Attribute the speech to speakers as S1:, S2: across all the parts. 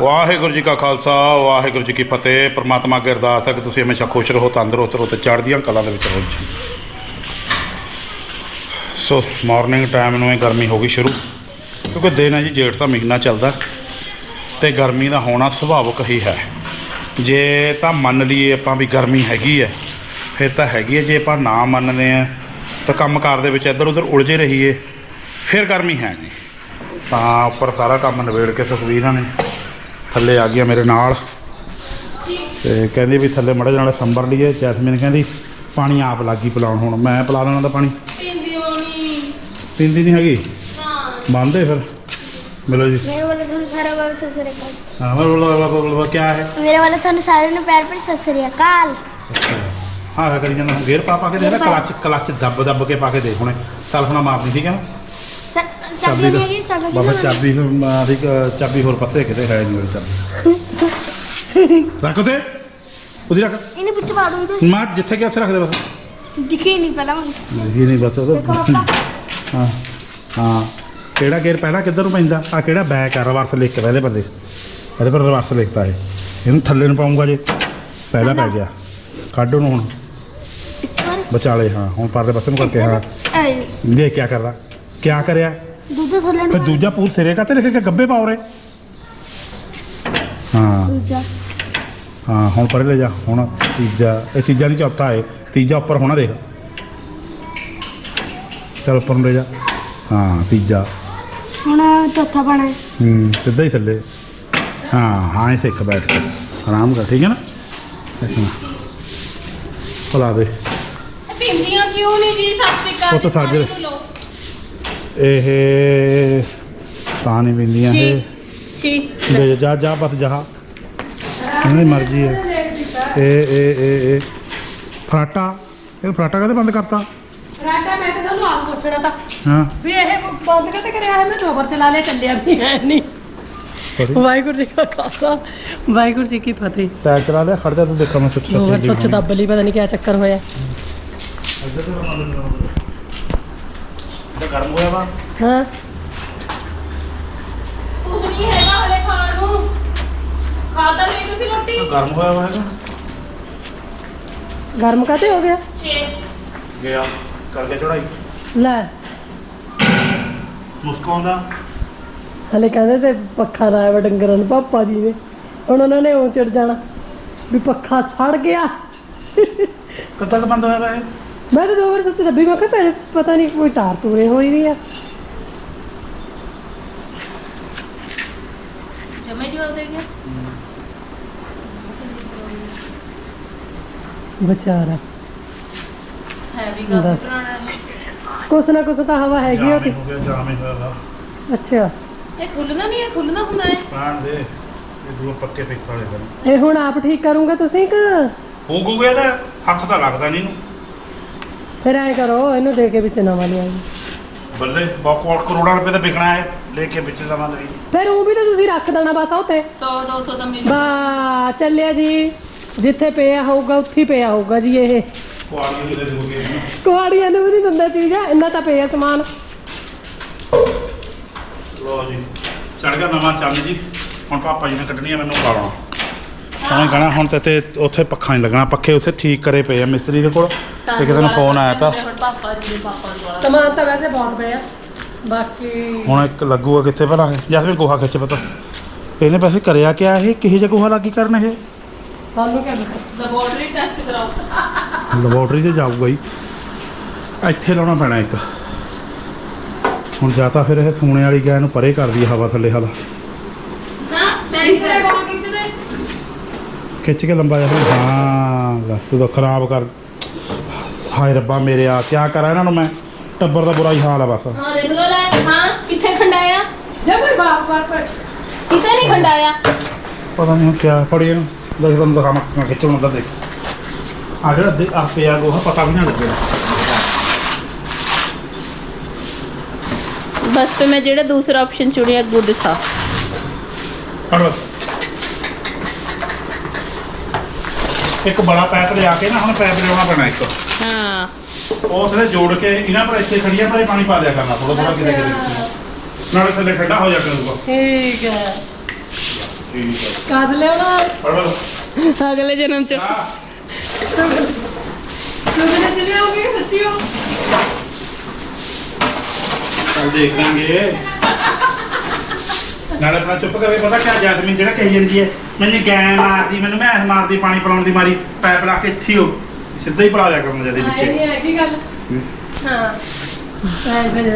S1: ਵਾਹਿਗੁਰੂ ਜੀ ਕਾ ਖਾਲਸਾ, ਵਾਹਿਗੁਰੂ ਜੀ ਕੀ ਫਤਿਹ। ਪ੍ਰਮਾਤਮਾ ਅੱਗੇ ਅਰਦਾਸ ਹੈ ਕਿ ਤੁਸੀਂ ਹਮੇਸ਼ਾ ਖੁਸ਼ ਰਹੋ, ਤੰਦਰੁਸਤ ਰਹੋ ਤੇ ਚੜ੍ਹਦੀਆਂ ਕਲਾਂ ਦੇ ਵਿੱਚ ਰਹੋ ਜੀ। ਸੋ ਮਾਰਨਿੰਗ ਟਾਈਮ ਨੂੰ ਇਹ ਗਰਮੀ ਹੋ ਗਈ ਸ਼ੁਰੂ, ਕਿਉਂਕਿ ਦਿਨ ਹੈ ਜੀ ਜੇਠ ਦਾ ਮਹੀਨਾ ਚੱਲਦਾ ਤੇ ਗਰਮੀ ਦਾ ਹੋਣਾ ਸੁਭਾਵਿਕ ਹੀ ਹੈ। ਜੇ ਤਾਂ ਮੰਨ ਲਈਏ ਆਪਾਂ ਵੀ ਗਰਮੀ ਹੈਗੀ ਹੈ, ਫਿਰ ਤਾਂ ਹੈਗੀ ਹੈ। ਜੇ ਆਪਾਂ ਨਾ ਮੰਨਦੇ ਆ ਤਾਂ ਕੰਮਕਾਰ ਦੇ ਵਿੱਚ ਇੱਧਰ ਉੱਧਰ ਉਲਝੇ ਰਹੀਏ, ਫਿਰ ਗਰਮੀ ਹੈ ਨਹੀਂ। ਤਾਂ ਉੱਪਰ ਸਾਰਾ ਕੰਮ ਨਿਬੇੜ ਕੇ ਸੁਖਵੀਰਾਂ ਨੇ। ਥੱਲੇ ਆ ਗਈਆਂ ਮੇਰੇ ਨਾਲ। ਤੇ ਕਹਿੰਦੀ ਵੀ ਥੱਲੇ ਮੜਾ ਨਾਲ ਸੰਭਰ ਲਈਏ। ਜੈਸਮੀਨ ਕਹਿੰਦੀ ਪਾਣੀ ਆਪ ਲੱਗੀ ਪਿਲਾਉਣ ਹੁਣ। ਮੈਂ ਪਿਲਾ ਦੇਣਾ ਤਾਂ ਪਾਣੀ।
S2: ਪੀਂਦੀ ਹੋਣੀ
S1: ਪੀਂਦੀ ਨਹੀਂ ਹੈਗੀ?
S2: ਹਾਂ
S1: ਬੰਦੇ ਫਿਰ। ਮਿਲੋ ਜੀ।
S3: ਮੇਰੇ ਵਾਲਾ ਤੁਹਾਨੂੰ ਸਾਰਾ ਵਾਲਾ ਸਸਰੇ ਕਾਲ
S1: ਹਾਂ
S3: ਮੇਰੇ ਵਾਲਾ ਤੁਹਾਨੂੰ ਸਾਰਿਆਂ ਨੂੰ ਪੈਰ ਪੈਰ ਸਸਰੇ ਕਾਲ
S1: ਹਾਂ ਕਰੀ ਜਾਂਦਾ। ਗੇਰ ਪਾ ਕੇ ਦੇ ਨਾ ਕਲਚ ਕਲਚ ਦੱਬ ਦੱਬ ਕੇ ਪਾ ਕੇ ਦੇਖ ਹੁਣੇ। ਸਲਫ ਮਾਰਨੀ ਠੀਕ ਹੈ ਨਾ?
S3: ਚਾਬੀ ਦਾ
S1: ਬਾਬਾ ਚਾਬੀ ਫਿਰ ਮਾਰੀ ਚਾਬੀ ਹੋਰ ਪੱਤੇ ਕਿਤੇ ਹੈ ਨਹੀਂ ਉਹਦੀ ਚਾਬੀ। ਰੱਖ ਉਹਦੇ ਉਹਦੀ ਰੱਖ।
S3: ਇਹਨੇ ਵਿੱਚ ਦੋ ਇਹਦੇ।
S1: ਮਾਂ ਜਿੱਥੇ ਗਿਆ ਉੱਥੇ ਰੱਖ ਦੇ ਬਸ।
S3: ਦਿਖੇ ਨਹੀਂ ਪਹਿਲਾਂ ਮੈਨੂੰ। ਦਿਖੇ
S1: ਨਹੀਂ ਬਸ ਉਹਦਾ। ਹਾਂ ਹਾਂ। ਕਿਹੜਾ ਗੇਅਰ ਪਹਿਲਾਂ ਕਿੱਧਰ ਨੂੰ ਪੈਂਦਾ? ਆ ਕਿਹੜਾ ਬੈਕ ਆ? ਰਿਵਰਸ ਲਿਖ ਕੇ ਪਹਿਲੇ ਬੰਦੇ ਇਹਦੇ ਪਰ ਰਿਵਰਸ ਲਿਖਤਾ ਹੈ ਇਹਨੂੰ ਥੱਲੇ ਨੂੰ ਪਾਉਂਗਾ ਜੇ। ਪਹਿਲਾਂ ਪੈ ਗਿਆ। ਕੱਢ ਉਹਨੂੰ ਹੁਣ। ਬਚਾਲੇ ਹਾਂ। ਹੁਣ ਪਰਲੇ ਪਾਸੇ ਨੂੰ ਕਰਕੇ ਹਾਂ। ਇਹ ਕੀ ਕਰਦਾ। ਕੀ ਕਰਿਆ?
S3: ਦੂਜੇ ਥੱਲੇ
S1: ਫਿਰ ਦੂਜਾ ਪੂਰ ਸਿਰੇ ਕਾਤੇ ਰੱਖ ਕੇ ਗੱਬੇ ਪਾਉ ਰੇ ਹਾਂ।
S3: ਦੂਜਾ।
S1: ਹਾਂ ਹੁਣ ਪਰੇ ਲੈ ਜਾ ਹੁਣ ਤੀਜਾ ਇਹ ਤੀਜਾ ਨਹੀਂ ਚੌਥਾ ਏ ਤੀਜਾ ਉੱਪਰ ਹੋਣਾ ਦੇਖ। ਚਲ ਉੱਪਰ ਲੈ ਜਾ। ਹਾਂ ਤੀਜਾ।
S3: ਹੁਣ ਚੌਥਾ ਪਾਣਾ ਹੂੰ।
S1: ਸਿੱਧਾ ਹੀ ਥੱਲੇ। ਹਾਂ ਹਾਂ ਇਹ ਸਿੱਖ ਬੈਠ ਕੇ। ਆਰਾਮ ਕਰ ਠੀਕ ਹੈ ਨਾ? ਸਿੱਖਣਾ ਭਲਾ ਦੇ
S2: ਪਿੰਦੀਆਂ ਕਿਉਂ ਨਹੀਂ ਜੀ? ਸਤਿ ਸ਼੍ਰੀ
S1: ਉਹ ਤਾਂ
S2: ਜੀ,
S1: ਇਹ ਤਾਂ ਨਹੀਂ ਪਿੰਦੀਆਂ ਇਹ।
S2: ਛੀ।
S1: ਦੇ ਜਾ ਜਾ ਬਸ ਜਾ। ਨਹੀਂ ਮਰਜ਼ੀ ਹੈ। ਇਹ ਇਹ ਇਹ ਇਹ। ਫਰਾਟਾ। ਇਹ ਫਰਾਟਾ ਕਦੇ ਬੰਦ ਕਰਤਾ?
S2: ਰਾਟਾ ਮੈਂ ਤਾਂ ਤੁਹਾਨੂੰ ਆਪ ਪੁੱਛਣਾ ਤਾਂ।
S1: ਹਾਂ।
S2: ਵੀ ਇਹ ਬੰਦ ਕਿਤੇ ਕਰਿਆ ਹੈ ਮੈਂ ਦੋ ਵਾਰ ਚਲਾ ਲਿਆ ਚੱਲਿਆ ਵੀ ਹੈ ਨਹੀਂ। ਵਾਹਿਗੁਰੂ ਜੀ ਕਾ ਖਾਲਸਾ। ਵਾਹਿਗੁਰੂ ਜੀ ਕੀ ਫਤਿਹ।
S1: ਟੈਗ ਚਲਾ ਲਿਆ ਖੜ ਜਾ ਤੂੰ ਦੇਖਾਂ ਮੈਂ ਸੁੱਚ
S2: ਦੋ ਸੋਚ ਦੱਬ ਲਈ ਪਤਾ ਨਹੀਂ ਕਿਆ ਚੱਕਰ ਹੋਇਆ।
S1: ਗਰਮ ਹੋਇਆ ਵਾ।
S2: ਹਾਂ। ਕੁਝ ਨਹੀਂ ਹੈਗਾ ਹਲੇ ਖਾਣ ਨੂੰ। ਖਾਦਾ ਨਹੀਂ ਤੁਸੀਂ ਰੋਟੀ?
S1: ਗਰਮ ਹੋਇਆ ਵਾ ਹੈਗਾ।
S2: ਗਰਮ ਕਾਤੇ ਹੋ ਗਿਆ? 6
S1: ਗਿਆ। ਕਰਕੇ ਚੜਾਈ।
S2: ਲੈ।
S1: ਮੁਸਕਾਉਂਦਾ
S2: ਹਲੇ ਕਹਿੰਦੇ ਤੇ ਪੱਖਾ ਲਾਇਆ ਵਾ ਡੰਗਰਾਂ ਨੂੰ ਪਾਪਾ ਜੀ ਨੇ। ਹੁਣ ਉਹਨਾਂ ਨੇ ਉਹ ਚੜ ਜਾਣਾ ਵੀ ਪੱਖਾ ਸੜ ਗਿਆ।
S1: ਕਦ ਤੱਕ ਬੰਦ ਹੋਇਆ ਵਾ ਇਹ?
S2: ਮੈਂ ਤਾਂ ਦੋ ਵਾਰ ਸੋਚਿਆ ਦੱਬੀ ਮੈਂ ਕਿਹਾ ਪਹਿਲੇ ਪਤਾ ਨਹੀਂ ਕੋਈ ਤਾਰ ਤੂਰੇ ਹੋਈ ਵੀ ਆ।
S4: ਜਮੇ ਜਵਾਬ ਦੇ ਗਿਆ।
S2: ਵਿਚਾਰਾ।
S4: ਹੈ ਵੀ ਗੱਲ
S2: ਦੱਸ।
S4: ਪੁਰਾਣਾ ਹੈ
S2: ਕੁਛ ਨਾ ਕੁਛ ਤਾਂ ਹਵਾ ਹੈਗੀ ਉਹ ਤੇ
S1: ਹੋ ਗਿਆ ਜਾਮ ਹੀ ਹੋਇਆ ਵਾ।
S2: ਅੱਛਾ।
S4: ਇਹ ਖੁੱਲਣਾ ਨਹੀਂ ਹੈ ਖੁੱਲਣਾ ਹੁੰਦਾ ਹੈ
S1: ਪਾਣ ਦੇ ਇਹ ਦੂਆ ਪੱਕੇ ਫਿਕਸ ਵਾਲੇ ਕਰ
S2: ਇਹ ਹੁਣ ਆਪ ਠੀਕ ਕਰੂੰਗੇ ਤੁਸੀਂ ਕਿ?
S1: ਹੋ ਗੋ ਗਿਆ ਨਾ ਹੱਥ ਤਾਂ ਲੱਗਦਾ ਨਹੀਂ ਇਹਨੂੰ।
S2: ਫਿਰ ਐ ਕਰੋ ਇਹਨੂੰ ਦੇ ਕੇ ਵਿੱਚ ਨਵਾਂ ਲਿਆਈ
S1: ਬੱਲੇ ਬਹੁਤ ਕਰੋੜਾਂ ਰੁਪਏ ਦਾ ਵਿਕਣਾ ਹੈ ਲੈ ਕੇ ਵਿੱਚ ਦਵਾਂ ਲਈ।
S2: ਫਿਰ ਉਹ ਵੀ ਤਾਂ ਤੁਸੀਂ ਰੱਖ ਦੇਣਾ ਬਸ ਉੱਤੇ
S4: 100 200 ਤਾਂ ਮਿਲ।
S2: ਬਾ ਚੱਲਿਆ ਜੀ। ਜਿੱਥੇ ਪਿਆ ਹੋਊਗਾ ਉੱਥੇ ਹੀ ਪਿਆ ਹੋਊਗਾ ਜੀ ਇਹ। ਕੁਆੜੀਆਂ ਨੂੰ। ਵੀ ਨਹੀਂ ਦਿੰਦਾ ਚੀਜ਼ ਇੰਨਾ ਤਾਂ ਪਿਆ ਸਮਾਨ।
S1: ਲੋ ਜੀ ਚੜ ਗਿਆ ਨਵਾਂ ਚੰਦ ਜੀ। ਹੁਣ ਪਾਪਾ ਜੀ ਨੇ ਕੱਢਣੀ ਆ ਮੈਨੂੰ ਗਾਲਾਂ ਉਹਨੇ ਕਹਣਾ ਹੁਣ ਤੇ ਤੇ ਉੱਥੇ ਪੱਖਾ ਨਹੀਂ ਲੱਗਣਾ ਪੱਖੇ ਉੱਥੇ ਠੀਕ ਕਰੇ ਪਏ ਆ ਮਿਸਤਰੀ ਦੇ ਕੋਲ। ਤੇ ਕਿਸੇ ਨੂੰ ਫੋਨ ਆਇਆ ਤਾਂ।
S4: ਹੁਣ ਪਾਪਾ ਜੀ ਦੇ ਪਾਪਾ ਜੀ ਵਾਲਾ।
S2: ਸਮਾਨ ਤਾਂ ਵੈਸੇ ਬਹੁਤ ਪਿਆ। ਬਾਕੀ
S1: ਹੁਣ ਇੱਕ ਲੱਗੂਗਾ ਕਿੱਥੇ ਭਲਾ ਜਾਂ ਫਿਰ ਗੋਹਾ ਖਿੱਚ ਪਤਾ। ਇਹਨੇ ਵੈਸੇ ਕਰਿਆ ਕਿਆ ਇਹ? ਕਿਹੇ ਜਿਹਾ ਗੋਹਾ ਲੱਗੀ ਕਰਨ ਇਹ?
S2: ਕਿਆ
S4: ਲੈਬੋਰਟਰੀ ਟੈਸਟ ਕਰਾਓ।
S1: ਲੈਬੋਰਟਰੀ ਤੇ ਜਾਊਗਾ ਹੀ। ਇੱਥੇ ਲਾਉਣਾ ਪੈਣਾ ਇੱਕ। ਹੁਣ ਜਾਂ ਤਾਂ ਫਿਰ ਇਹ ਸੋਨੇ ਵਾਲੀ ਗਾਂ ਨੂੰ ਪਰੇ ਕਰਦੀ ਹਵਾ ਥੱਲੇ ਹਲਾ
S4: ਨਾ ਮੈਂ ਕਿਹੜਾ ਕੋਲ ਕਿਚਨੇ
S1: ਖਿੱਚ ਕੇ ਲੰਬਾ ਜਿਹਾ ਹਾਂ ਲੈ ਤੂੰ ਤਾਂ ਖਰਾਬ ਕਰ। ਹਾਏ ਰੱਬਾ ਮੇਰੇ ਆ ਕਿਆ ਕਰਾਂ ਇਹਨਾਂ ਨੂੰ ਮੈਂ? ਟੱਬਰ ਦਾ ਬੁਰਾ ਹੀ ਹਾਲ ਆ ਬਸ।
S4: ਹਾਂ ਦੇਖ ਲੋ ਲੈ ਹਾਂ ਕਿੱਥੇ ਖੰਡਾਇਆ?
S2: ਜੇ ਕੋਈ ਬਾਪ ਬਾਪ
S4: ਕਿਤੇ ਨਹੀਂ ਖੰਡਾਇਆ?
S1: ਪਤਾ ਨਹੀਂ ਹੁਣ ਕਿਆ ਫੜੀ ਇਹਨੂੰ। ਦੇਖ ਤੁਹਾਨੂੰ ਦਿਖਾਵਾਂ ਮੈਂ ਖਿੱਚਣ ਦਾ ਦੇਖ। ਆ ਜਿਹੜਾ ਦੇ- ਆ ਪਿਆ ਗੋਹਾ ਪਤਾ ਵੀ ਨਾ ਲੱਗਿਆ।
S4: ਬਸ ਤੇ ਮੈਂ ਜਿਹੜਾ ਦੂਸਰਾ ਆਪਸ਼ਨ ਚੁਣਿਆ ਗੁੱਡ ਥਾ।
S1: ਫੜ ਬਸ। ਇੱਕ ਬੜਾ ਪੈਪ ਲਿਆ ਕੇ ਨਾ ਹੁਣ ਪੈਪ ਲਿਆਉਣਾ ਪੈਣਾ ਇੱਕ।
S4: ਹਾਂ।
S1: ਉਸ ਦੇ ਜੋੜ ਕੇ ਇਹਨਾਂ ਪਰ ਇੱਥੇ ਖੜੀਆਂ ਪਰ ਪਾਣੀ ਪਾ ਦਿਆ ਕਰਨਾ ਥੋੜਾ ਥੋੜਾ ਕਿਤੇ ਕਿਤੇ। ਨਾਲੇ ਥੱਲੇ ਠੰਡਾ ਹੋ ਜਾ ਕਰੂਗਾ।
S2: ਠੀਕ ਹੈ।
S1: ਠੀਕ
S2: ਕਦ ਲਿਆਉਣਾ?
S1: ਹੈ
S4: ਅਗਲੇ ਜਨਮ ਚ।
S2: ਸੁਗਨੇ ਚ ਲਿਆਓਗੇ? ਬੱਚਿਓ
S1: ਚੱਲ ਦੇਖ ਲਾਂਗੇ। ਨਾਲ ਆਪਣਾ ਚੁੱਪ ਕਰਕੇ ਪਤਾ ਕਿਆ ਜੈਸਮੀਨ ਜਿਹੜਾ ਕਹੀ ਜਾਂਦੀ ਹੈ ਮੈਨੂੰ ਗੈਂ ਮਾਰਦੀ ਮੈਨੂੰ ਮੈਸ ਮਾਰਦੀ ਪਾਣੀ ਪਿਲਾਉਣ ਦੀ ਮਾਰੀ ਪੈਪ ਲਾ ਕੇ ਇੱਥੇ ਹੀ ਸਿੱਧਾ ਹੀ ਪਿਲਾ ਦਿਆ ਕਰਨ ਜਦੇ ਵਿੱਚ।
S2: ਨਹੀਂ ਹੈਗੀ ਗੱਲ। ਹਾਂ।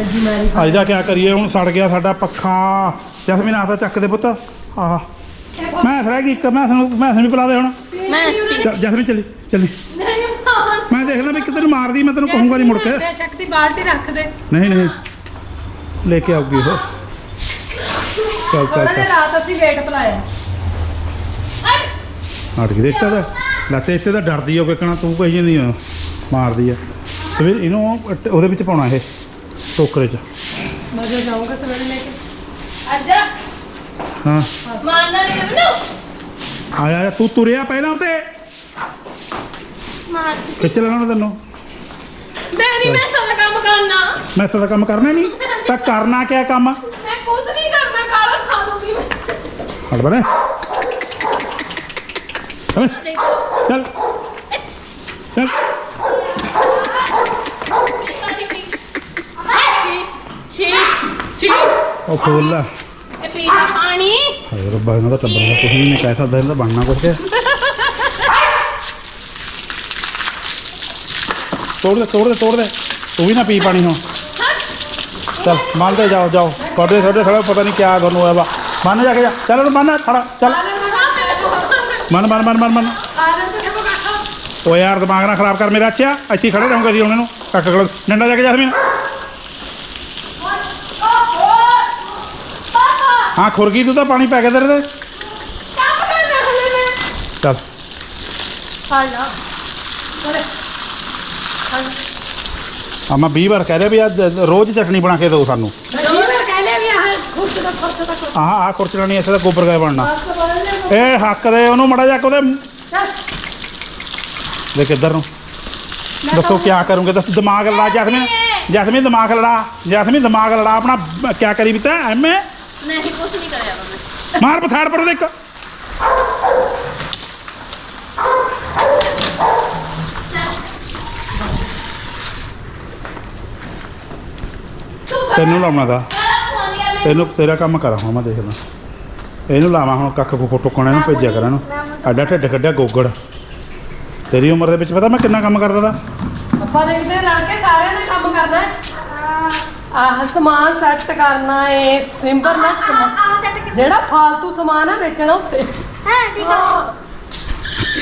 S2: ਜੀ ਮਾਰੀ।
S1: ਅੱਜ ਦਾ ਕਿਆ ਕਰੀਏ ਹੁਣ ਸੜ ਗਿਆ ਸਾਡਾ ਪੱਖਾ। ਜੈਸਮੀਨ ਆ ਤਾਂ ਚੱਕ ਦੇ ਪੁੱਤ। ਆਹ। ਮੈਂ ਰਹਿ ਗਈ ਇੱਕ ਮੈਂ ਸਾਨੂੰ ਮੈਂ ਵੀ ਪਿਲਾ ਦੇ ਹੁਣ।
S4: ਮੈਂ ਸਪੀਕ
S1: ਚੱਲ ਜੈਸਮੀਨ ਚੱਲੀ ਚੱਲੀ।
S2: ਨਹੀਂ ਮਾਰ।
S1: ਮੈਂ ਦੇਖ ਲਾਂ ਵੀ ਕਿਤੇ ਮਾਰਦੀ ਮੈਂ ਤੈਨੂੰ ਕਹੂੰਗਾ ਨਹੀਂ ਮੁੜ ਕੇ।
S2: ਸ਼ਕਤੀ ਬਾਲਟੀ ਰੱਖ ਦੇ।
S1: ਨਹੀਂ ਨਹੀਂ। ਲੈ ਕੇ ਆਉਗੀ ਉਹ। ਚੱਲ
S2: ਥੋੜਾ
S1: ਚੱਲ
S2: ਜਿਹਾ
S1: ਚੱਲ।
S2: ਰਾਤ ਅਸੀਂ ਵੇਟ ਪਲਾਇਆ।
S1: ਹਟ ਕੇ ਦੇਖਦਾ ਤਾਂ ਲੱਤੇ ਇੱਥੇ ਤਾਂ ਡਰਦੀ ਹੋ ਕਿਕਣਾ ਤੂੰ ਕਹੀ ਜਾਂਦੀ ਆ ਮਾਰਦੀ ਆ। ਤੇ ਫਿਰ ਇਹਨੂੰ ਉਹਦੇ ਵਿੱਚ ਪਾਉਣਾ ਇਹ ਟੋਕਰੇ 'ਚ।
S2: ਮੈਂ ਜਾਊਂਗਾ ਸਵੇਰੇ ਲੈ ਕੇ।
S4: ਅੱਜਾ।
S1: ਹਾਂ।
S4: ਮਾਰਨਾ ਨਹੀਂ ਮੈਨੂੰ।
S1: ਆਇਆ ਆਇਆ, ਤੂੰ ਤੁਰਿਆ ਪਹਿਲਾਂ ਤੇ
S4: ਮਾਰ।
S1: ਉਹਨੇ ਤੈਨੂੰ।
S4: ਮੈਂ ਨਹੀਂ ਮੈਂ ਸਾਰਾ ਕੰਮ ਕਰਨਾ।
S1: ਮੈਂ ਸਦਾ ਕੰਮ ਕਰਨਾ ਨਹੀਂ ਤਾਂ ਕਰਨਾ ਕਿਆ ਕੰਮ?
S4: ਮੈਂ ਕੁਝ ਨਹੀਂ ਕਰਨਾ ਕਾਲਾ ਖਾ ਲੂੰਗੀ ਮੈਂ।
S1: ਹਟ ਬੜੇ ਚੱਲ। ਚੱਲ।
S4: ਛੀ ਛੀ।
S1: ਉਹ ਖੋਲ ਲੈ।
S4: ਇਹ ਪੀਣਾ ਪਾਣੀ।
S1: ਹਾਏ ਰੱਬਾ ਇਹਨਾਂ ਦਾ ਟੱਬਰ ਦਾ ਕੁਝ ਨਹੀਂ ਕਹਿ ਸਕਦਾ ਇਹਦਾ ਬਣਨਾ ਕੁਝ ਤੇ ਤੋੜ ਦੇ ਤੋੜ ਦੇ ਤੋੜ ਦੇ। ਤੂੰ ਵੀ ਨਾ ਪੀ ਪਾਣੀ ਹੁਣ। ਚੱਲ, ਮੰਨਦੇ ਜਾਓ ਜਾਓ। ਤੁਹਾਡੇ ਤੁਹਾਡੇ ਥੋੜਾ ਪਤਾ ਨਹੀਂ ਕਿਆ ਤੁਹਾਨੂੰ ਹੋਇਆ ਵਾ। ਮੰਨ ਜਾ ਕੇ ਜਾ। ਚੱਲ ਉਹਨੂੰ ਮੰਨ, ਖੜਾ। ਚੱਲ। ਮੰਨ ਮੰਨ ਮੰਨ ਮੰਨ ਮੰਨ। ਯਾਰ, ਦਿਮਾਗ ਨਾ ਖਰਾਬ ਕਰ ਮੇਰਾ ਅੱਛਾ ਇੱਥੇ ਖੜੇ ਰਹੂੰਗਾ ਜੀ ਉਹਨਾਂ ਨੂੰ। ਕੱਕ ਖੜਾ ਡੰਡਾ ਜਾ ਕੇ ਜਸਮੀਨ ਹਾਂ, ਖੁਰਗੀ ਤੂੰ ਤਾਂ ਪਾਣੀ ਪੈ ਗਿਆ ਤੇਰੇ ਤੇ। ਚੱਲ। ਆ ਮੈਂ 20 ਵਾਰ ਕਹਿ ਰਿਹਾ ਵੀ ਅੱਜ ਰੋਜ਼ ਚਟਨੀ ਬਣਾ ਕੇ ਦਿਓ ਸਾਨੂੰ। ਆਹ ਆਹ ਖੁਰਚਣਾ ਨਹੀਂ ਦਾ ਗੋਬਰ ਗਾਇ ਬਣਨਾ। ਇਹ ਹੱਕ ਦੇ ਉਹਨੂੰ ਮੜਾ ਜਾ ਉਹਦੇ ਦੇ ਕਿੱਧਰ ਨੂੰ। ਦੱਸੋ ਕੀ ਕਰੂੰਗੇ? ਦੱਸ ਦਿਮਾਗ ਲੜਾ ਜੈਸਮੀਨ। ਜੈਸਮੀਨ ਦਿਮਾਗ ਲੜਾ। ਜੈਸਮੀਨ ਦਿਮਾਗ ਲੜਾ। ਆਪਣਾ ਕੀ ਕਰੀ ਬਿਤਾ ਐਵੇਂ
S4: ਨਹੀਂ ਕੁਝ ਨਹੀਂ ਕਰਿਆ ਮੈਂ।
S1: ਮਾਰ ਪਥਾੜ ਪਰ ਉਹਦੇ ਇੱਕ ਤੈਨੂੰ ਲਾਉਣਾ ਦਾ। ਤੈਨੂੰ ਤੇਰਾ ਕੰਮ ਕਰਾਂ ਹੁਣ ਮੈਂ ਦੇਖਦਾ ਇਹਨੂੰ ਲਾਵਾਂ ਹੁਣ ਕੱਖ ਕੋ ਟੁਕਣਾ ਇਹਨੂੰ ਭੇਜਿਆ ਕਰਾਂ ਇਹਨੂੰ। ਐਡਾ ਢਿੱਡ ਕੱਢਿਆ ਗੋਗੜ। ਤੇਰੀ ਉਮਰ ਦੇ ਵਿੱਚ ਪਤਾ ਮੈਂ ਕਿੰਨਾ ਕੰਮ ਕਰਦਾ ਤਾ?
S2: ਆਪਾਂ ਦੇਖਦੇ ਰਲ ਕੇ ਸਾਰਿਆਂ ਨੇ ਕੰਮ ਕਰਨਾ ਹੈ। ਆਹ ਸਮਾਨ ਸੈੱਟ ਕਰਨਾ ਏ ਸਿੰਪਲ ਨਾ ਸਮਾਨ। ਜਿਹੜਾ ਫਾਲਤੂ ਸਮਾਨ ਆ ਵੇਚਣਾ ਉੱਥੇ।
S3: ਹਾਂ ਠੀਕ ਆ।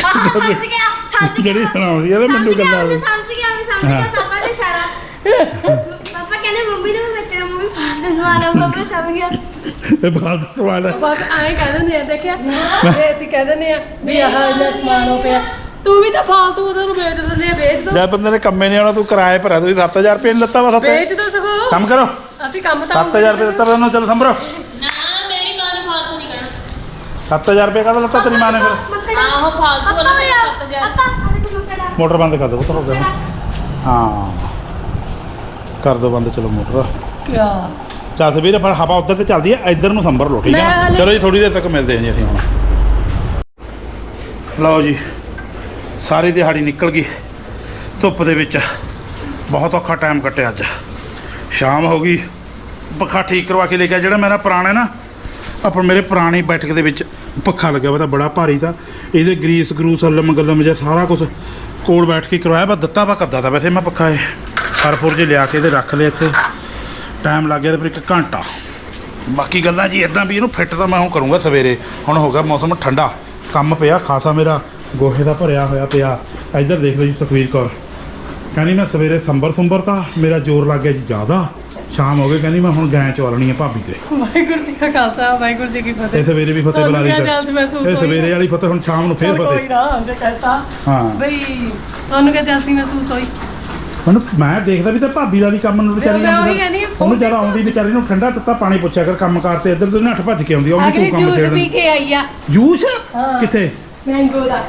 S3: ਆਹ ਸਮਝ ਗਿਆ ਸਮਝ ਗਿਆ।
S1: ਜਿਹੜੀ ਸੁਣਾਉਂਦੀ ਆ ਤੇ ਮੈਨੂੰ ਗੱਲਾਂ
S3: ਸਮਝ ਗਿਆ ਮੈਂ ਸਮਝ ਗਿਆ ਪਾਪਾ ਦੇ ਸਾਰਾ ਪਾਪਾ ਕਹਿੰਦੇ ਮੰਮੀ ਨੂੰ ਵੀ ਵੇਚਣਾ ਮੰਮੀ ਫਾਲਤੂ ਸਮਾਨ ਆ ਪਾਪਾ ਸਮਝ ਗਿਆ
S1: ਇਹ ਫਾਲਤੂ ਸਵਾਲ ਹੈ
S2: ਬਸ ਐਂ ਕਹਿ ਦਿੰਦੇ ਆ ਦੇਖਿਆ ਵੀ ਅਸੀਂ ਕਹਿ ਦਿੰਦੇ ਆ ਵੀ ਆਹ ਇੰਨਾ ਸਮਾਨ ਹੋ ਪਿਆ ਤੂੰ ਵੀ ਤਾਂ ਫਾਲਤੂ ਉਹਨਾਂ ਨੂੰ ਵੇਚ ਦਿੰਦੇ ਆ ਵੇਚ ਦੋ
S1: ਜਦ ਬੰਦੇ ਨੇ ਕੰਮੇ ਨਹੀਂ ਆਉਣਾ ਤੂੰ ਕਿਰਾਏ ਭਰਿਆ ਤੁਸੀਂ 7000 ਰੁਪਏ ਨਹੀਂ ਲੱਤਾ ਵਾ ਸੱਤ
S2: ਵੇਚ ਦੋ ਸਗੋ
S1: ਕੰਮ ਕਰੋ
S2: ਅਸੀਂ ਕੰਮ ਤਾਂ
S1: 7000 ਰੁਪਏ ਦਿੱਤਾ ਤੁਹਾਨੂੰ ਚਲੋ ਸੰਭਰੋ
S4: ਨਾ ਮੇਰੀ ਮਾਂ ਨੂੰ ਫਾਲਤੂ ਨਹੀਂ ਕਰਨਾ
S1: 7000 ਰੁਪਏ ਕਾਹਦਾ ਲੱਤਾ ਤੇਰੀ ਮਾਂ ਨੇ ਫਿਰ
S4: ਆਹੋ ਫਾਲਤੂ
S3: ਪਾਪਾ
S4: ਵਾਲਾ
S3: ਵੀ ਆ
S4: 7000
S3: ਪਾਪਾ ਆ ਦੇਖੋ ਮੱਕੜਾ
S1: ਮੋਟਰ ਬੰਦ ਕਰ ਪੁੱਤ ਹੋ ਗਿਆ ਹੁਣ। ਹਾਂ ਕਰ ਬੰਦ ਚਲੋ ਮੋਟਰ
S2: ਕਿਆ?
S1: ਚੱਲ ਵੀਰੇ ਪਰ ਹਵਾ ਉੱਧਰ ਤੇ ਚੱਲਦੀ ਹੈ ਇੱਧਰ ਨੂੰ ਸੰਭਰ ਲਓ ਠੀਕ ਹੈ ਚਲੋ ਜੀ ਥੋੜੀ ਦੇਰ ਤੱਕ ਮਿਲਦੇ ਹਾਂ ਜੀ ਅਸੀਂ ਹੁਣ। ਲਓ ਜੀ ਸਾਰੀ ਦਿਹਾੜੀ ਨਿਕਲ ਗਈ। ਧੁੱਪ ਦੇ ਵਿੱਚ ਬਹੁਤ ਔਖਾ ਟਾਈਮ ਕੱਟਿਆ ਅੱਜ। ਸ਼ਾਮ ਹੋ ਗਈ ਪੱਖਾ ਠੀਕ ਕਰਵਾ ਕੇ ਲੈ ਗਿਆ ਜਿਹੜਾ ਮੇਰਾ ਪੁਰਾਣਾ ਨਾ ਆਪਰ ਮੇਰੇ ਪੁਰਾਣੀ ਬੈਠਕ ਦੇ ਵਿੱਚ ਪੱਖਾ ਲੱਗਿਆ ਵਾ ਤਾਂ ਬੜਾ ਭਾਰੀ ਤਾਂ। ਇਹਦੇ ਗਰੀਸ ਗਰੂਸ ਹੱਲਮ ਗੱਲਮ ਜਿਹਾ ਸਾਰਾ ਕੁਝ ਕੋਲ ਬੈਠ ਕੇ ਕਰਵਾਇਆ ਬਸ ਦਿੱਤਾ ਵਾ ਕੱਦਾ ਤਾਂ ਵੈਸੇ ਮੈਂ ਪੱਖਾ ਇਹ ਫਰਪੁਰ ਜੇ ਲਿਆ ਕੇ ਤੇ ਰੱਖ ਲਿਆ ਇੱਥੇ। ਟਾਈਮ ਲੱਗ ਗਿਆ ਤੇ ਫਿਰ ਇੱਕ ਘੰਟਾ। ਬਾਕੀ ਗੱਲਾਂ ਜੀ ਇਦਾਂ ਵੀ ਇਹਨੂੰ ਫਿੱਟ ਤਾਂ ਮੈਂ ਹੁਣ ਕਰੂੰਗਾ ਸਵੇਰੇ। ਹੁਣ ਹੋ ਗਿਆ ਮੌਸਮ ਠੰਡਾ। ਕੰਮ ਪਿਆ ਖਾਸਾ ਮੇਰਾ ਗੋਹੇ ਦਾ ਭਰਿਆ ਹੋਇਆ ਪਿਆ। ਇੱਧਰ ਦੇਖ ਲਓ ਜੀ ਸੁਖਵੀਰ ਕੌਰ। ਕਹਿੰਦੀ ਮੈਂ ਸਵੇਰੇ ਸੰਬਰ ਸੁੰਬਰ ਤਾਂ ਮੇਰਾ ਜ਼ੋਰ ਲੱਗ ਗਿਆ ਜੀ ਜ਼ਿਆਦਾ। ਸ਼ਾਮ ਹੋ ਗਈ ਕਹਿੰਦੀ ਮੈਂ ਹੁਣ ਗੈਂ ਚਵਾਲਣੀ ਆ ਭਾਬੀ ਤੇ।
S2: ਵਾਹਿਗੁਰੂ ਜੀ ਕਾ ਖਾਲਸਾ ਵਾਹਿਗੁਰੂ ਜੀ ਕੀ ਫਤਿਹ।
S1: ਇਹ ਸਵੇਰੇ ਵੀ ਫਤਿਹ ਬੁਲਾ ਇਹ? ਸਵੇਰੇ ਵਾਲੀ ਫਤਿਹ ਹੁਣ ਸ਼ਾਮ ਨੂੰ ਫੇਰ
S2: ਚੱਲ ਕੋਈ
S1: ਫਤਿਹ
S2: ਨਾ ਜੇ ਕਹਤਾ।
S1: ਹਾਂ।
S2: ਬਈ ਤੁਹਾਨੂੰ ਕਿਆ ਜਲਦੀ ਮਹਿਸੂਸ ਹੋਈ?
S1: ਮੈਨੂੰ ਮੈਂ ਦੇਖਦਾ ਵੀ ਤਾਂ ਭਾਬੀ ਦਾ ਵੀ ਕੰਮ ਨੂੰ ਵਿਚਾਰੀ
S2: ਮੈਂ ਉਹੀ
S1: ਨੂੰ
S2: ਕਹਿੰਦੀ ਹਾਂ,
S1: ਉਹਨੂੰ
S2: ਦੇਖੋ।
S1: ਆਉਂਦੀ ਵਿਚਾਰੀ ਨੂੰ ਠੰਡਾ ਤੱਤਾ ਪਾਣੀ ਪੁੱਛਿਆ ਕਰ ਕੰਮ ਕਾਰ ਤੇ ਇੱਧਰ ਤੋਂ ਨੱਠ ਭੱਜ ਕੇ ਆਉਂਦੀ ਆ, ਉਹ ਵੀ
S2: ਅਗਲੀ
S1: ਤੂੰ ਕੰਮ
S2: ਜੂਸ
S1: ਛੇੜਨ
S2: ਪੀ ਕੇ ਆਈ ਆ।
S1: ਜੂਸ?
S2: ਹਾਂ।
S1: ਕਿੱਥੇ?
S2: ਮੈਂਗੋ ਦਾ।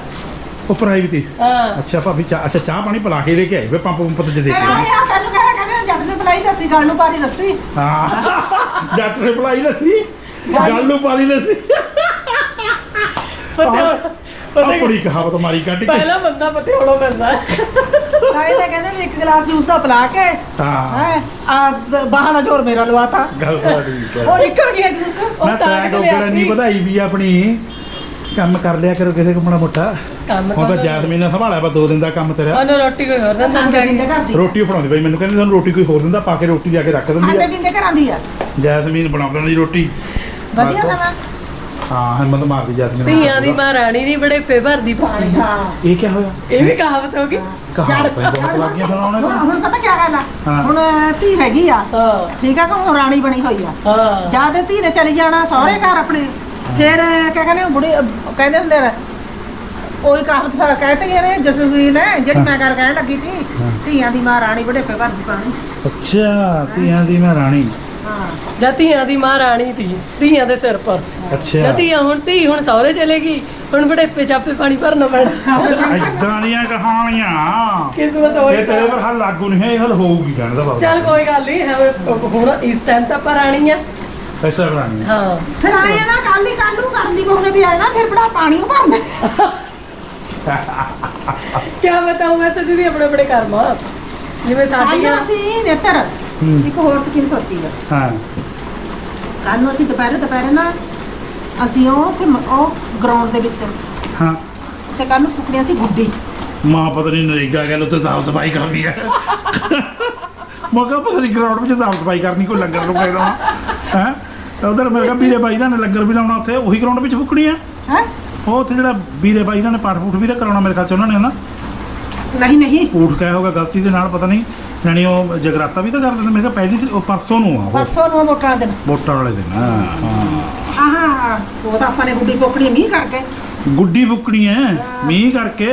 S1: ਉੱਪਰ ਆਈ ਵੀ ਤੀ
S2: ਹਾਂ।
S1: ਅੱਛਾ ਭਾਬੀ ਚਾਹ ਅੱਛਾ ਚਾਹ ਪਾਣੀ ਪਿਲਾ ਕੇ ਲੈ ਕੇ ਆਏ ਵੇ ਪੰਪ ਪੰਪ ਤੇ ਦੇ ਕੇ ਆਏ।
S5: ਆ ਕੱਲ ਕਹਿੰਦਾ ਕਹਿੰਦਾ ਜੱਟ ਨੇ ਬੁਲਾਈ ਦੱਸੀ ਗੱਲ ਨੂੰ ਪਾਰੀ ਦੱਸੀ।
S1: ਹਾਂ। ਜੱਟ ਨੇ ਬੁਲਾਈ ਲੱਸੀ ਗੱਲ ਨੂੰ ਪਾਲੀ ਲੱਸੀ ਆਹ ਬੜੀ ਕਹਾਵਤ ਮਾਰੀ ਕੱਢ ਕੇ।
S2: ਪਹਿਲਾ ਬੰਦਾ ਪਤਿਆੜੋਂ ਪੈਂਦਾ। ਹੈ।
S5: ਤਾਂ ਕਹਿੰਦੇ ਵੀ ਇੱਕ ਗਲਾਸ ਜੂਸ ਦਾ ਪਿਲਾ ਕੇ।
S1: ਹਾਂ
S5: ਹੈ ਆ ਬਾਹਲਾ ਜ਼ੋਰ ਮੇਰਾ ਲਵਾਤਾ।
S1: ਗੱਲ ਤਾਂ ਠੀਕ ਹੈ।
S5: ਉਹ ਨਿਕਲ ਗਿਆ ਜੂਸ।
S2: ਉਹ
S1: ਮੈਂ
S2: ਤਾਂ
S1: ਤਾਂ ਗੋਗਲ ਨਹੀਂ। ਵਧਾਈ ਵੀ ਆਪਣੀ ਕੰਮ ਕਰ ਲਿਆ ਕਰੋ ਕਿਸੇ ਕੋਲ ਮਾੜਾ ਮੋਟਾ।
S2: ਕੰਮ
S1: ਹੁਣ ਤਾਂ
S2: ਕਰ
S1: ਜੈਸਮੀਨ ਨੇ ਸੰਭਾਲਿਆ ਬਾ ਦੋ ਦਿਨ ਦਾ ਕੰਮ ਤੇਰਾ।
S2: ਉਹਨੂੰ ਰੋਟੀ ਕੋਈ ਹੋਰ ਦਿੰਦਾ ਮੈਂ
S5: ਪੀਂਦੇ ਘਰ ਦੀ?
S1: ਰੋਟੀ ਫੜਾਉਂਦੀ ਬਈ ਮੈਨੂੰ ਕਹਿੰਦੀ ਤੁਹਾਨੂੰ ਰੋਟੀ ਕੋਈ ਹੋਰ ਦਿੰਦਾ ਪਾ ਕੇ ਰੋਟੀ ਲਿਆ ਕੇ ਰੱਖ ਦਿੰਦੀ
S5: ਆਂਡੇ
S1: ਆ
S5: ਪੀਂਦੇ ਘਰਾਂ ਦੀ ਆ।
S1: ਜੈਸਮੀਨ ਬਣਾ ਲੈਂਦੀ ਰੋਟੀ।
S5: ਵਧੀਆ
S1: ਬਸ।
S5: ਸਮਾਂ।
S1: ਹਾਂ ਹਿੰਮਤ ਮਾਰਦੀ ਜੈਸਮੀਨ
S2: ਧੀਆਂ ਦੀ ਮਹਾਰਾਣੀ ਨਹੀਂ ਬੜੇ ਭਰਦੀ ਪਾਣੀ।
S5: ਹਾਂ।
S1: ਇਹ ਕੀ ਹੋਇਆ?
S2: ਇਹ ਵੀ ਕਹਾਵਤ ਹੋ ਗਈ।
S1: ਕਹਾਵਤਾਂ ਹੀ ਬਹੁਤ ਲੱਗੀਆਂ ਸੁਣਾਉਣੇ
S5: ਹੁਣ ਹੁਣ ਪਤਾ ਕੀ ਗੱਲ ਆ?
S1: ਹਾਂ।
S5: ਹੁਣ ਧੀ ਹੈਗੀ ਆ।
S2: ਹਾਂ।
S5: ਠੀਕ ਆ ਕਿ ਹੁਣ ਰਾਣੀ ਬਣੀ ਹੋਈ ਆ।
S2: ਹਾਂ।
S5: ਜਦ ਧੀ ਨੇ ਚਲੀ ਜਾਣਾ ਸਹੁਰੇ ਘਰ ਆਪਣੇ। ਫਿਰ ਕਿਆ ਕਹਿੰਦੇ ਬੁੜੇ ਕਹਿੰਦੇ ਹੁੰਦੇ ਨੇ ਉਹੀ ਕਹਾਵਤ ਸਾ ਕਹਤੇ ਇਹ ਨੇ ਜਸਵੀਰ ਨੇ ਜਿਹੜੀ ਮੈਂ ਕਰ ਕਹਿਣ ਲੱਗੀ ਸੀ ਧੀਆਂ ਦੀ ਮਾਂ ਰਾਣੀ ਬੜੇ ਪੇ ਭਰਦੀ ਪਾਣੀ।
S1: ਅੱਛਾ ਧੀਆਂ ਦੀ ਮੈਂ ਰਾਣੀ।
S5: ਹਾਂ
S2: ਜਾਂ ਧੀਆਂ ਦੀ ਮਹਾਰਾਣੀ ਤੀ ਧੀਆਂ ਦੇ ਸਿਰ ਪਰ।
S1: ਅੱਛਾ।
S2: ਜਾਂ ਧੀਆਂ ਹੁਣ ਧੀ ਹੁਣ ਸਹੁਰੇ ਚਲੇ ਗਈ ਹੁਣ ਬੜੇਪੇ ਚਾਪੇ ਪਾਣੀ ਭਰਨਾ ਪੈਣਾ।
S1: ਇਦਾਂ ਦੀਆਂ ਕਹਾਣੀਆਂ।
S2: ਕਿਸਮਤ ਹੋਈ
S1: ਇਹ ਤੇਰੇ ਪਰ ਹੱਲ ਲਾਗੂ ਨਹੀਂ ਹੈ ਇਹ ਹੱਲ ਹੋਊਗੀ ਕਹਿਣ ਦਾ ਬਾਬਾ
S2: ਚੱਲ ਕੋਈ ਗੱਲ ਨਹੀਂ ਹੈ ਹੁਣ ਇਸ ਟਾਈਮ ਤਾਂ ਪਰਾਣੀ ਆ।
S1: ਐਸਾ ਰਾਣੀ
S2: ਹਾਂ।
S5: ਫਿਰ ਆਏ ਨਾ ਕੱਲ ਦੀ ਕੱਲ ਨੂੰ ਕਰਨ ਦੀ ਬਹੂ ਨੇ ਵੀ ਆਏ ਨਾ ਫਿਰ ਬੜਾ ਪਾਣੀ ਭਰਨਾ।
S2: ਕਿਆ ਬਤਾਉਂ ਦੀਦੀ ਆਪਣੇ ਆਪਣੇ ਕਰਮ। ਜਿਵੇਂ ਸਾਡੀਆਂ
S5: ਅਸੀਂ ਨੇਤਰ।
S1: ਹੂੰ।
S5: ਇੱਕ ਹੋਰ ਸਕੀਮ ਸੋਚੀ ਆ।
S1: ਹਾਂ।
S5: ਕੱਲ ਨੂੰ ਅਸੀਂ ਦੁਪਹਿਰੇ ਦੁਪਹਿਰੇ ਨਾ ਅਸੀਂ ਉਹ ਉੱਥੇ ਮ- ਉਹ ਗਰਾਊਂਡ ਦੇ ਵਿੱਚ
S1: ਹਾਂ।
S5: ਤੇ ਕੱਲ ਨੂੰ ਕੁਕੜੀਆਂ ਸੀ ਗੁੱਡੀ।
S1: ਮਾਂ ਪਤਾ ਨਹੀਂ ਨਰੇਗਾ ਗੱਲ ਉੱਤੇ ਸਾਫ਼ ਸਫ਼ਾਈ ਕਰਨੀ ਹੈ ਮੈਂ ਕਿਹਾ ਪਤਾ ਨਹੀਂ ਗਰਾਊਂਡ ਵਿੱਚ ਸਾਫ਼ ਸਫ਼ਾਈ ਕਰਨੀ ਕੋਈ ਲੰਗਰ ਲੁਕੇ ਲਾਉਣਾ। ਹੈ? ਉਧਰ ਮੇਰੇ ਕਿਹਾ ਵੀਰੇ ਬਾਈ ਨਾਲ ਨੇ ਲੰਗਰ ਵੀ ਲਾਉਣਾ ਉੱਥੇ ਉਹੀ ਗਰਾਊਂਡ ਵਿੱਚ ਫੁੱਕਣੀ ਆ
S5: ਹੈ?
S1: ਉਹ ਉੱਥੇ ਜਿਹੜਾ ਵੀਰੇ ਬਾਈ ਨਾਲ ਨੇ ਪਾਠ ਪੂਠ ਵੀ ਤਾਂ ਕਰਾਉਣਾ ਮੇਰੇ ਖਿਆਲ ਚ ਉਹਨਾਂ ਨੇ ਨਾ
S5: ਨਹੀਂ ਨਹੀਂ।
S1: ਊਠ ਕਹਿ ਹੋਗਾ ਗਲਤੀ ਦੇ ਨਾਲ ਪਤਾ ਨਹੀਂ ਜਾਣੀ ਉਹ ਜਗਰਾਤਾ ਵੀ ਤਾਂ ਕਰ ਦਿੰਦੇ ਮੇਰੇ ਕਿਹਾ ਪਹਿਲੀ ਸੀ ਉਹ ਪਰਸੋਂ ਨੂੰ ਆ ਉਹ
S5: ਪਰਸੋਂ ਨੂੰ ਵੋਟਾਂ ਦਿਨ।
S1: ਵੋਟਾਂ ਵਾਲੇ ਦਿਨ ਹਾਂ ਹਾਂ।
S5: ਆਹਾਂ ਉਹ ਤਾਂ ਆਪਾਂ ਨੇ ਗੁੱਡੀ ਪੋਕੜੀ ਮੀਂਹ ਕਰਕੇ।
S1: ਗੁੱਡੀ ਫੁੱਕਣੀ ਐ ਮੀਂਹ ਕਰਕੇ।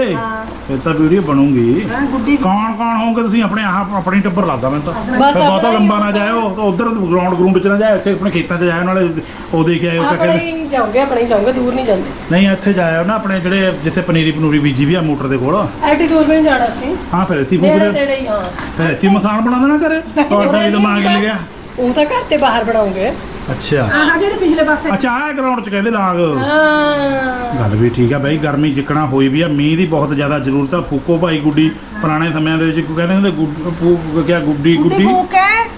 S1: ਫਿਰ ਤਾਂ ਵੀਡੀਓ ਬਣੂਗੀ।
S5: ਹਾਂ ਗੁੱਡੀ
S1: ਕੌਣ ਕੌਣ ਹੋਗੇ ਤੁਸੀਂ ਆਪਣੇ ਆਹ ਆਪਣੀ ਟੱਬਰ ਲਾਦਾ ਮੈਂ ਤਾਂ।
S2: ਬਸ
S1: ਫਿਰ ਬਹੁਤਾ
S2: ਆਪਣਾ ਹੀ
S1: ਲੰਬਾ ਨਾ ਜਾਇਓ ਉਧਰ ਗਰਾਊਂਡ ਗਰਾਊਂਡ ਚ ਨਾ ਜਾਇਓ ਇੱਥੇ ਆਪਣੇ ਖੇਤਾਂ 'ਚ ਜਾਇਓ ਨਾਲੇ ਉਹ ਦੇਖ ਆਇਓ
S2: ਆਪਣੇ
S1: ਕਹਿੰਦੇ
S2: ਹੀ ਜਾਓਗੇ ਆਪਣੇ ਹੀ ਜਾਓਗੇ ਦੂਰ ਨਹੀਂ ਜਾਂਦੇ।
S1: ਨਹੀਂ ਇੱਥੇ ਜਾਇਓ ਨਾ ਆਪਣੇ ਜਿਹੜੇ ਜਿੱਥੇ ਪਨੀਰੀ ਪਨੂਰੀ ਬੀਜੀ ਵੀ ਆ ਮੋਟਰ ਦੇ ਕੋਲ।
S2: ਐਡੀ ਦੂਰ ਵੀ ਨਹੀਂ ਜਾਣਾ ਸੀ
S1: ਹਾਂ ਫਿਰ ਇੱਥੇ
S2: ਨੇੜੇ
S1: ਫੂਕ
S2: ਤੇੜੇ ਹੀ ਹਾਂ।
S1: ਫਿਰ ਇੱਥੇ ਮਸਾਨ ਬਣਾ ਦੇਣਾ ਕਰੇ ਤੁਹਾਡਾ ਵੀ ਦਿਮਾਗ ਹਿੱਲ ਗਿਆ।
S2: ਉਹ ਤਾਂ ਘਰ ਤੇ ਬਾਹਰ ਬਣਾਉਂਗੇ।
S1: ਅੱਛਾ।
S5: ਆਹਾਂ ਜਿਹੜੇ ਪਿਛਲੇ ਪਾਸੇ
S1: ਅੱਛਾ ਆਹ ਗਰਾਊਂਡ 'ਚ ਕਹਿੰਦੇ ਲਾਗ।
S2: ਹਾਂ।
S1: ਗੱਲ ਵੀ ਠੀਕ ਆ ਬਈ ਗਰਮੀ ਜਿੱਕਣਾ ਹੋਈ ਵੀ ਆ ਮੀਂਹ ਦੀ ਬਹੁਤ ਜ਼ਿਆਦਾ ਜ਼ਰੂਰਤ ਆ। ਫੂਕੋ ਭਾਈ ਗੁੱਡੀ ਪੁਰਾਣੇ ਸਮਿਆਂ ਦੇ ਵਿੱਚ ਕੋਈ ਕਹਿੰਦੇ ਹੁੰਦੇ ਗੁੱਡ ਫੂਕ ਕਿਆ ਗੁੱਡੀ
S5: ਗੁੱਡੀ
S1: ਗੁੱਡੀ?
S5: ਫੂਕ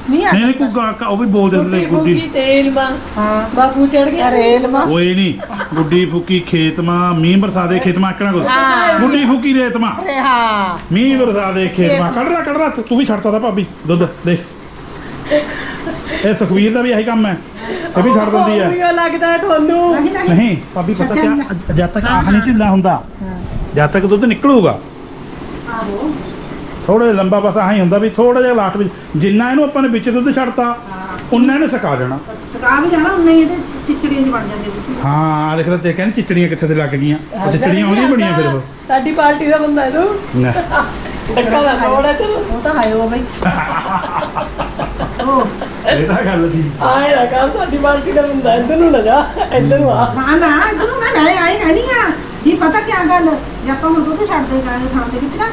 S5: ਮੀਂਹ ਆ
S1: ਨਹੀਂ ਨਹੀਂ ਕੋਈ ਉਹ ਵੀ ਬੋਲ ਦਿੰਦੇ
S2: ਗੁੱਡੀ ਤੇਲ ਮਾ
S5: ਹਾਂ।
S2: ਬਾਪੂ ਚੜ ਗਿਆ।
S5: ਰੇਲ ਮਾ
S1: ਓਏ ਨਹੀਂ ਗੁੱਡੀ ਫੂਕੀ ਖੇਤ ਮਾਂ ਮੀਂਹ ਬਰਸਾਦੇ ਖੇਤ ਮਾਂ ਆਕਣਾ ਕੋ
S5: ਹਾਂ।
S1: ਗੁੱਡੀ ਫੂਕੀ ਰੇਤ ਮਾਂ
S5: ਅਰੇ ਹਾਂ।
S1: ਮੀਂਹ ਬਰਸਾਦੇ ਖੇਤ ਮਾਂ ਕੱਢ ਰਾ ਕੱਢ ਰਾ ਤੂੰ ਵੀ ਛੱਡਤਾ ਤਾ ਭਾਬੀ ਦੁੱਧ ਦੇਖ। ਇਹ ਸੁਖਵੀਰ ਦਾ ਵੀ ਇਹੀ ਕੰਮ ਹੈ। ਇਹ ਵੀ ਛੱਡ ਦਿੰਦੀ ਹੈ।
S2: ਵਧੀਆ ਲੱਗਦਾ ਹੈ ਤੁਹਾਨੂੰ।
S5: ਨਹੀਂ
S1: ਭਾਬੀ ਪਤਾ ਕਿਆ? ਜਦ ਤੱਕ ਆਹ ਨਹੀਂ ਢਿੱਲਾ ਹੁੰਦਾ ਜਦ ਤੱਕ ਦੁੱਧ ਨਿਕਲੂਗਾ।
S5: ਆਹੋ
S1: ਥੋੜਾ ਜਿਹਾ ਲੰਬਾ ਬਸ ਆਹ ਹੁੰਦਾ ਵੀ ਥੋੜਾ ਜਿਹਾ ਲਾਸਟ ਵਿੱਚ ਜਿੰਨਾ ਇਹਨੂੰ ਆਪਾਂ ਨੇ ਵਿੱਚ ਦੁੱਧ ਛੱਡਤਾ ਉਨਾ ਇਹਨੇ ਸਕਾ ਦੇਣਾ।
S5: ਸਕਾ ਵੀ ਜਾਣਾ ਉਨੇ ਹੀ ਇਹਦੇ ਚਿਚੜੀਆਂ ਜਿਹੀ ਬਣ ਤੁਸੀਂ
S1: ਹਾਂ ਦੇਖ ਲੈ ਤੇ ਕਹਿੰਦੇ ਚਿਚੜੀਆਂ ਕਿੱਥੇ ਤੇ ਲੱਗ ਗਈਆਂ। ਉਹ ਚਿਚੜੀਆਂ ਉਹਦੀਆਂ ਬਣੀਆਂ ਫਿਰ ਉਹ।
S2: ਸਾਡੀ ਪਾਰਟੀ ਦਾ ਬੰਦਾ ਹੈ ਤੂੰ।
S1: ਨਾ।
S2: ਟੱਕਾ ਦਾ
S5: ਉਹ ਤਾਂ ਹਾਇਓ ਬਈ ਉਹ
S1: ਇਹ ਤਾਂ ਗੱਲ ਸੀ
S2: ਆਏ ਨਾ ਕਰ ਸਾਡੀ ਪਾਰਟੀ ਦਾ ਬੰਦਾ ਇੱਧਰ ਨੂੰ ਨਾ ਜਾ ਇੱਧਰ ਨੂੰ ਆ
S5: ਨਾ ਨਾ ਇਧਰੋਂ ਨਾ ਮੈਂ ਆਈ ਕਹਿਨੀ ਆ ਕੀ ਪਤਾ ਕੀ ਗੱਲ ਜੇ ਆਪਾਂ ਹੁਣ ਦੁੱਧ ਛੱਡਦੇ ਗਾਣੇ ਥਾਂ ਦੇ ਵਿੱਚ ਨਾ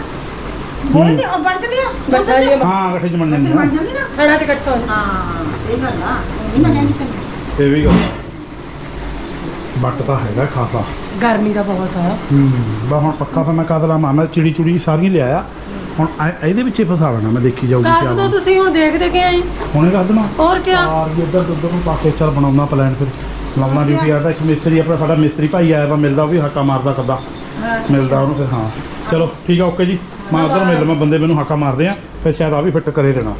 S5: ਬੋਲੀ ਨਹੀਂ ਬਣ ਜਾਂਦੀ ਆ ਦੁੱਧ ਚ
S1: ਹਾਂ ਇਕੱਠੇ ਚ ਬਣ
S5: ਨਾ
S2: ਖਾਣਾ ਚ ਇਕੱਠਾ ਹਾਂ
S5: ਇਹ ਗੱਲ ਆ ਇਹ ਮੈਂ ਕਹਿੰਦੀ ਤੈਨੂੰ
S1: ਵੀ ਗੱਲ ਬੱਟ ਤਾਂ ਹੈਗਾ ਖਾਸਾ
S2: ਗਰਮੀ ਦਾ ਬਹੁਤ ਆ
S1: ਹੂੰ ਬਾ ਹੁਣ ਪੱਕਾ ਤਾਂ ਮੈਂ ਕਦਲਾ ਮਾ ਚਿੜੀ ਚੁੜੀ ਸਾਰੀਆਂ ਲਿਆਇਆ ਹੁਣ ਇਹ- ਇਹਦੇ ਵਿੱਚ ਹੀ ਫਸਾ ਦੇਣਾ ਮੈਂ ਦੇਖੀ ਜਾਊਗੀ
S2: ਦੱਸ
S1: ਕਿਆ
S2: ਦੋ ਤੁਸੀਂ ਹੁਣ ਦੇਖਦੇ ਕਿ ਆਈ
S1: ਹੁਣੇ ਕਰ ਦੇਣਾ।
S2: ਹੋਰ ਕੀ
S1: ਯਾਰ ਜੀ ਇੱਧਰ ਉੱਧਰ ਨੂੰ ਪਾਸੇ ਚੱਲ ਬਣਾਉਣਾ ਪਲਾਨ ਫਿਰ। ਲਾਉਣਾ ਡਿਊਟੀ ਆ ਤਾਂ ਇੱਕ ਮਿਸਤਰੀ ਆਪਣਾ ਸਾਡਾ ਮਿਸਤਰੀ ਭਾਈ ਆਇਆ ਵਾ ਮਿਲਦਾ ਉਹ ਵੀ ਹੱਕਾ ਮਾਰਦਾ ਕਦਾ ਮਿਲਦਾ ਉਹਨੂੰ ਫਿਰ ਹਾਂ। ਚਲੋ ਠੀਕ ਆ ਓਕੇ ਜੀ। ਮੈਂ ਉਧਰ ਮਿਲ ਲਵਾਂ ਬੰਦੇ ਮੈਨੂੰ ਹੱਕਾ ਮਾਰਦੇ ਆ ਫਿਰ ਸ਼ਾਇਦ ਆ ਵੀ ਫਿੱਟ ਕਰੇ ਦੇਣਾ।